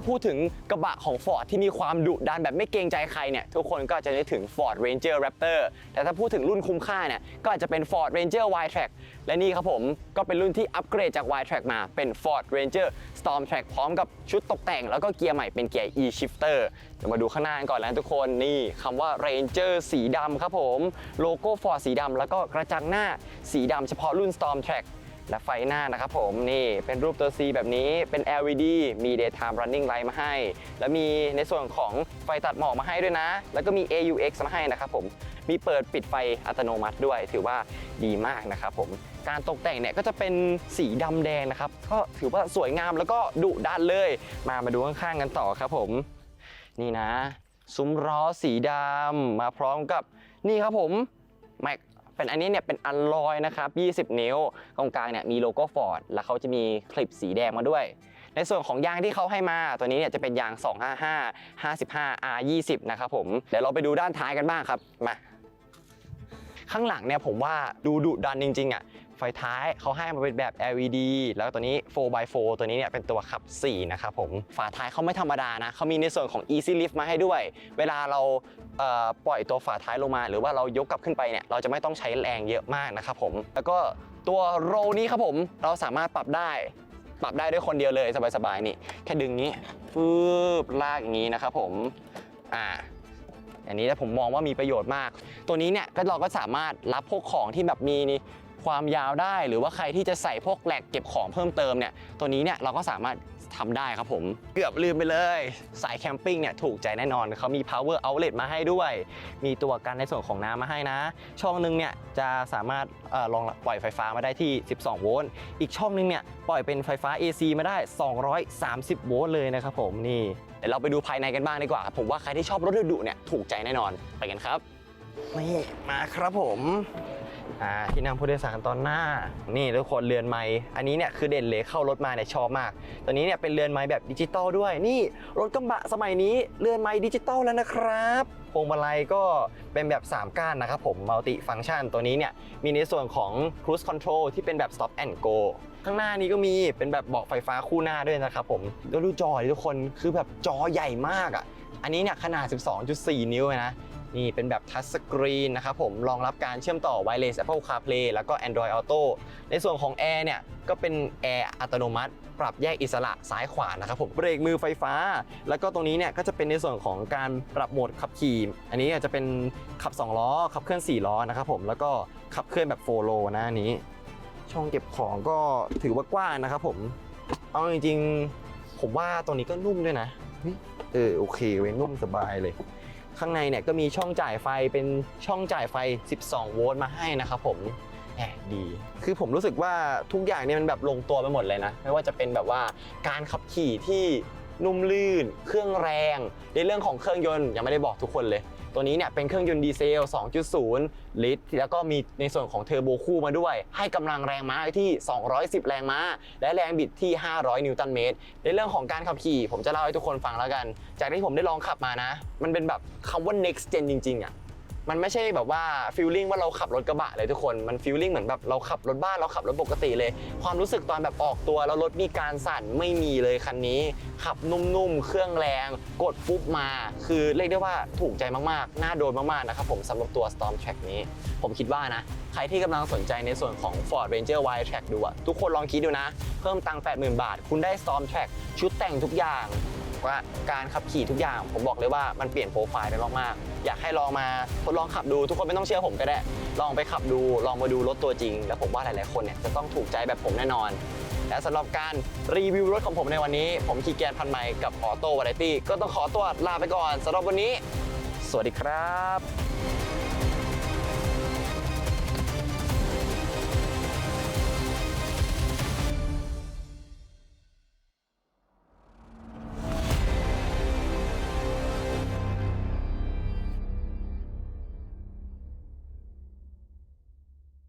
าพูดถึงกระบะของ Ford ที่มีความดุดันแบบไม่เกรงใจใครเนี่ยทุกคนก็จะนึกถึง Ford Ranger Raptor แต่ถ้าพูดถึงรุ่นคุ้มค่าเนี่ยก็อาจจะเป็น Ford Ranger Y-Track และนี่ครับผมก็เป็นรุ่นที่อัปเกรดจาก Y-Track มาเป็น Ford Ranger Storm Track พร้อมกับชุดตกแต่ง แล้วก็เกียร์ใหม่เป็นเกียร์ e-shifter เดี๋ยวมาดูข้างหน้ากันก่อนแล้วทุกคนนี่คำว่า Ranger สีดำครับผมโลโก้ Ford สีดำแล้วก็กระจังหน้าสีดำเฉพาะรุ่น Storm Track และไฟหน้านะครับผมนี่เป็นรูปตัว C แบบนี้เป็น LED มี daytime running light มาให้ แล้วมีในส่วนของไฟตัดหมอกมาให้ด้วยนะ แล้วก็มี AUX มาให้นะครับผมมีเปิดปิดไฟอัตโนมัติด้วย ถือว่าดีมากนะครับผมการตกแต่งเนี่ยก็จะเป็นสีดำแดงนะครับ ก็ถือว่าสวยงามแล้วก็ดุดันเลย มามาดูข้างๆกันต่อครับผม นี่นะ ซุ้มล้อสีดำมาพร้อมกับนี่ครับผมแม็ก เป็นอันนี้เนี่ยเป็นอัลลอยนะครับ 20 นิ้ว ตรงกลางเนี่ยมีโลโก้ฟอร์ดแล้วเขาจะมีคลิปสีแดงมาด้วย ในส่วนของยางที่เขาให้มาตัวนี้เนี่ยจะเป็นยาง 255 55 R20 นะครับผมเดี๋ยวเราไปดูด้านท้ายกันบ้างครับมาข้างหลังเนี่ยผมว่าดูดุดันจริงๆอะ ไฟท้ายเขาให้มาเป็นแบบ LED แล้วตัวนี้ 4x4 ตัวนี้เนี่ยเป็นตัวขับ 4 นะครับผม ฝาท้ายเขาไม่ธรรมดานะเขามีในส่วนของ Easy Lift มาให้ด้วย เวลาเราเปล่อยตัวฝาท้ายลงมา หรือว่าเรายกกลับขึ้นไปเนี่ยเราจะไม่ต้องใช้แรงเยอะมากนะครับผม แล้วก็ตัวโรนี้ครับผมเราสามารถปรับได้ปรับได้ด้วยคนเดียวเลยสบายๆนี่แค่ดึงนี้ฟืบลากอย่างนี้นะครับผมอ่าอันนี้ผมมองว่ามีประโยชน์มาก ตัวนี้เนี่ยก็เราก็สามารถรับพวกของที่แบบมีนี่ ความยาวได้ หรือว่าใครที่จะใส่พวกแหลกเก็บของเพิ่มเติมเนี่ยตัวนี้เนี่ยเราก็สามารถทำได้ครับผม เกือบลืมไปเลย สายแคมปิ้งเนี่ยถูกใจแน่นอนเขามี power outlet มาให้ด้วย มีตัวกันในส่วนของน้ำมาให้นะ ช่องหนึงเนี่ยจะสามารถเอ่อรองปล่อยไฟฟ้ามาได้ที่ 12 โวลต์อีกช่องหนึงเนี่ยปล่อยเป็นไฟฟ้า AC มาได้ 230 โวลต์เลยนะครับผมนี่เดี๋ยวเราไปดูภายในกันบ้างดีกว่า ผมว่าใครที่ชอบรถดุๆเนี่ยถูกใจแน่นอนไปกันครับนี่มาครับผม อ่าที่นั่งผู้โดยสารตอนหน้า นี่ทุกคนเรือนไม้อันนี้เนี่ยคือเด่นเลยเข้ารถมาเนี่ยชอบมาก ตัวนี้เนี่ยเป็นเรือนไม้แบบดิจิตอลด้วย นี่รถกระบะสมัยนี้เรือนไม้ดิจิตอลแล้วนะครับพวงมาลัยก็เป็นแบบ 3 ก้านนะครับผมมัลติฟัง c t ชันตัวนี้เนี่ยมีในส่วนของ Cruise Control ที่เป็นแบบ Stop and Go ข้างหน้านี้ก็มีเป็นแบบเบาะไฟฟ้าคู่หน้าด้วยนะครับผมแล้วดูจอทุกคนคือแบบจอใหญ่มากอะอันนี้เนี่ยขนาด 12.4 นิ้วเลยนะ นี่เป็นแบบทัชสกรีนนะครับผมรองรับการเชื่อมต่อ Wireless Apple CarPlay แล้วก็ Android Auto ในส่วนของแอร์เนี่ยก็เป็นแอร์อัตโนมัติ ปรับแยกอิสระซ้ายขวานะครับผมเบรกมือไฟฟ้า แล้วก็ตรงนี้เนี่ยก็จะเป็นในส่วนของการปรับโหมดขับขี่ อันนี้อาจจะเป็นขับ 2 ล้อ ขับเคลื่อน 4 ล้อนะครับผมแล้วก็ขับเคลื่อนแบบโฟโลนะอันนี้ ช่องเก็บของก็ถือว่ากว้างนะครับผมเอาจริงๆผมว่าตรงนี้ก็นุ่มด้วยนะเฮ้ยเออโอเคเว้ยนุ่มสบายเลย ข้างในเนี่ยก็มีช่องจ่ายไฟเป็นช่องจ่ายไฟ 12 โวลต์มาให้นะครับผมแหมดี คือผมรู้สึกว่าทุกอย่างเนี่ยมันแบบลงตัวไปหมดเลยนะ ไม่ว่าจะเป็นแบบว่าการขับขี่ที่ นุ่มลื่น เครื่องแรง ในเรื่องของเครื่องยนต์ยังไม่ได้บอกทุกคนเลย ตัวนี้เนี่ยเป็นเครื่องยนต์ดีเซล 2.0 ลิตร แล้วก็มีในส่วนของเทอร์โบคู่มาด้วย ให้กำลังแรงม้าที่ 210 แรงม้า และแรงบิดที่ 500 นิวตันเมตร ในเรื่องของการขับขี่ ผมจะเล่าให้ทุกคนฟังแล้วกัน จากที่ผมได้ลองขับมานะ มันเป็นแบบคำว่า next gen จริงๆอะ มันไม่ใช่แบบว่าฟีลลิ่งว่าเราขับรถกระบะเลยทุกคนมันฟีลลิ่งเหมือนแบบเราขับรถบ้านเราขับรถปกติเลย ความรู้สึกตอนแบบออกตัวแล้วรถมีการสั่นไม่มีเลยคันนี้ ขับนุ่มๆเครื่องแรง กดปุ๊บมา คือเรียกได้ว่าถูกใจมากๆ น่าโดนมากๆนะครับผมสำหรับตัว Storm Track นี้ ผมคิดว่านะใครที่กำลังสนใจในส่วนของ Ford Ranger Y Track ดูอะทุกคนลองคิดดูนะ เพิ่มตังค์80,000 บาท คุณได้ Storm Track ชุดแต่งทุกอย่าง ว่าการขับขี่ทุกอย่าง ผมบอกเลยว่ามันเปลี่ยนโปรไฟล์ไปมากๆ อยากให้ลองมาทดลองขับดูทุกคนไม่ต้องเชื่อผมก็ได้ ลองไปขับดูลองมาดูรถตัวจริง แล้วผมว่าหลายๆคนเนี่ยจะต้องถูกใจแบบผมแน่นอน และสำหรับการรีวิวรถของผมในวันนี้ ผมขี่แกนพันไมค์กับออโต้วาไรตี้ก็ต้องขอตัวลาไปก่อนสำหรับวันนี้ สวัสดีครับ